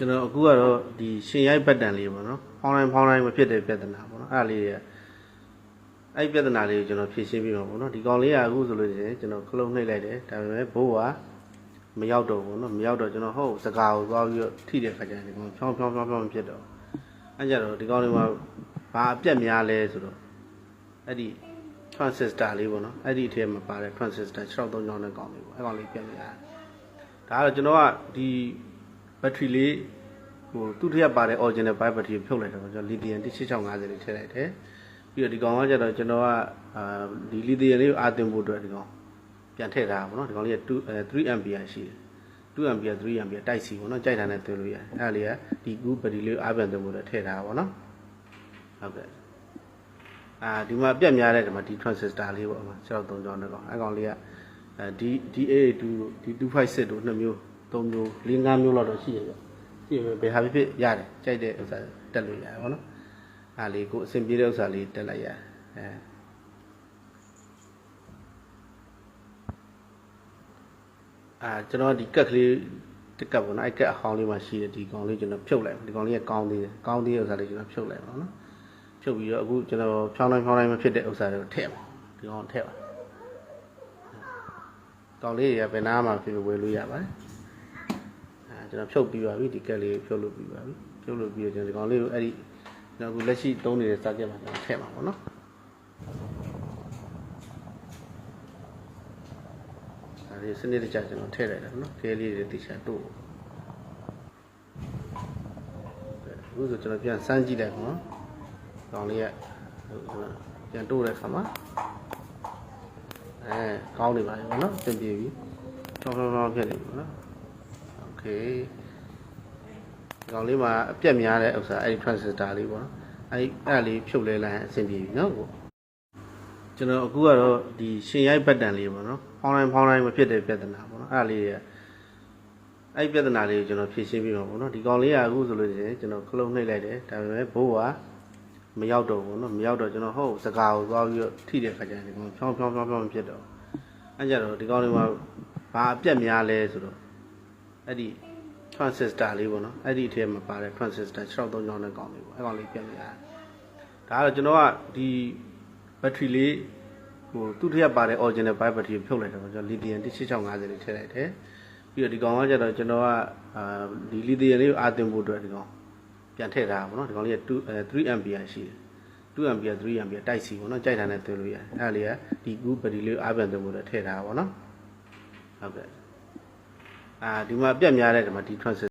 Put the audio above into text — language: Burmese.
ကျွန်တော်အခုကတော့ဒီရှင်ရိုက်ဘတ်တန်လေးပေါ့နော်ဖောင်းတိုင်းဖောင်းတိုင်းမဖြစ်တဲ့ပြဿနာပေါ့နော်အဲ့ဒါလေးရအဲ့ဒီပြဿနာလေးကိုကျွန်တော်ဖြေရှင်းပြီးမှာပေါ့နော်ဒီကောင်လေးကအခုဆိုလို့ရှိရင်ကျွန်တော်ခလုံးနှိပ်လိုက်တယ်ဒါပေမဲ့ဘိုးကမရောက်တော့ဘူးနော်မရောက်တော့ကျွန်တော်ဟုတ်စကားကိုသွားပြီးတော့ထိတဲ့ခါကျရင်ဒီကောင်ဖြောင်းဖြောင်းဖြောင်းဖြောင်းဖြစ်တော့အဲ့ကြတော့ဒီကောင်လေးမှာဘာအပြက်များလဲဆိုတော့အဲ့ဒီ transistor လေးပေါ့နော်အဲ့ဒီအထက်မှာပါတဲ့ transistor 63ကြောင်းတဲ့ကောင်လေးပေါ့အဲ့ကောင်လေးပြက်များတယ်ဒါကတော့ကျွန်တော်ကဒီ battery လေးဟိုသူ့ထက်ပါတဲ့ original bike battery ကိုဖြုတ်လိုက်တယ်ပေါ့ကျွန်တော် lithium 1650လေးထည့်လိုက်တယ်ပြီးတော့ဒီကောင်ကကျတော့ကျွန်တော်ကအာဒီ lithium လေးကိုအာတင်ဖို့အတွက်ဒီကောင်ပြန်ထည့်ထားတာပေါ့နော်ဒီကောင်လေးက2 3 ampere ရှိတယ်2 ampere 3 ampere တိုက်စီပေါ့နော်ကြိုက်တာနဲ့သွင်းလို့ရတယ်အဲ့ဒါလေးကဒီကူ battery လေးကိုအားပြန်သွင်းဖို့အတွက်ထည့်ထားတာပေါ့နော်ဟုတ်ကဲ့အာဒီမှာပြက်များတဲ့ဒီမှာဒီ transistor လေးပေါ့အမ63ကြောင်းတဲ့ကောင်အဲ့ကောင်လေးကအဲဒီ DA2 ဒီ256 တို့နှစ်မျိုး သုံးမျိုး၄၅မျိုးလောက်တော့ရှိရပြရှိရဘယ်ဟာဖြစ်ဖြစ်ရတယ်ကြိုက်တဲ့ဥစ္စာတက်လို့ရတယ်ပေါ့နော်အားလေးကိုအဆင်ပြေတဲ့ဥစ္စာလေးတက်လိုက်ရတယ်အဲအာကျွန်တော်ဒီကက်ကလေးတက်ကက်ပေါ့နော်အဲ့ကက်အဟောင်းလေးမှာရှိတဲ့ဒီကောင်လေးကျွန်တော်ဖြုတ်လိုက်ဒီကောင်လေးကကောင်းသေးတယ်ကောင်းသေးတဲ့ဥစ္စာလေးကျွန်တော်ဖြုတ်လိုက်ပါနော်ဖြုတ်ပြီးတော့အခုကျွန်တော်ဖြောင်းတိုင်းဖြောင်းတိုင်းမဖြစ်တဲ့ဥစ္စာတွေကိုထည့်ပါဒီကောင်ထည့်ပါကောင်လေးတွေကဘယ်နာမှဖြစ်ဝယ်လို့ရပါတယ်အဲ ကျွန်တော်ဖြုတ်ပြီးပါပြီဒီကက်လေးဖြုတ်လို့ပြီးပါပြီဖြုတ်လို့ပြီးတော့ကျွန်တော်ဒီကောင်လေးကိုအဲ့ဒီကျွန်တော်အခုလက်ရှိသုံးနေတဲ့ circuit မှာကျွန်တော်ထည့်ပါပေါ့နော်အဲဒီစနစ်တကျကျွန်တော်ထည့်လိုက်တယ်နော်ကဲလေးတွေတိကျတို့အခုဆိုကျွန်တော်ပြန်စမ်းကြည့်လိုက်ပါနော်ကောင်လေးကပြန်တို့တဲ့ခါမှာအဲကောင်းနေပါပြီပေါ့နော်ပြင်ပြေပြီချောင်းချောင်းချောင်းဖြစ်နေပြီပေါ့နော် โอเคကောင်လေးမှာအပြက်များတဲ့ဥစ္စာအဲ့ဒီ transistor လေးပေါ့နော်အဲ့အဲ့ဒါလေးဖြုတ်လဲလိုက်ရင်အဆင်ပြေပြီနော်ကိုကျွန်တော်အခုကတော့ဒီရှင်ရိုက်ဘတ်တန်လေးပေါ့နော်ဖောင်းတိုင်းဖောင်းတိုင်းမဖြစ်တဲ့ပြဿနာပေါ့နော်အဲ့ဒါလေးရအဲ့ဒီပြဿနာလေးကိုကျွန်တော်ဖြေရှင်းပြီးမှာပေါ့နော်ဒီကောင်လေးကအခုဆိုလို့ရှိရင်ကျွန်တော်ခလုံးနှိပ်လိုက်တယ်ဒါပေမဲ့ဘိုးကမရောက်တော့ဘူးနော်မရောက်တော့ကျွန်တော်ဟုတ်စကားကိုသွားပြီးတော့ထိတဲ့ခါကျရင်ဒီကောင်ဖြောင်းဖြောင်းဖြောင်းဖြောင်းဖြစ်တော့အဲ့ကြတော့ဒီကောင်လေးမှာဘာအပြက်များလဲဆိုတော့ အဲ့ဒီ transistor လေးပေါ့နော်အဲ့ဒီအထက်မှာပါတဲ့ transistor 63ကြောင်းတဲ့ကောင်လေးပေါ့အဲ့ကောင်လေးပြက်များတယ်ဒါကတော့ကျွန်တော်ကဒီ battery လေးဟိုသူ့ထက်ပါတဲ့ original bike battery ကိုဖြုတ်လိုက်တယ်ပေါ့ကျွန်တော် lithium 1650လေးထည့်လိုက်တယ်ပြီးတော့ဒီကောင်ကကျတော့ကျွန်တော်ကအာဒီ lithium လေးကိုအာတင်ဖို့အတွက်ဒီကောင်ပြန်ထည့်ထားတာပေါ့နော်ဒီကောင်လေးက2 3 ampere ရှိတယ်2 ampere 3 ampere တိုက်စီပေါ့နော်ကြိုက်တာနဲ့သွင်းလို့ရတယ်အဲ့ဒါလေးကဒီကူ battery လေးကိုအားပြန်သွင်းဖို့အတွက်ထည့်ထားတာပေါ့နော်ဟုတ်ကဲ့ အာဒီမှာပြက်များတဲ့ဒီမှာဒီ transistor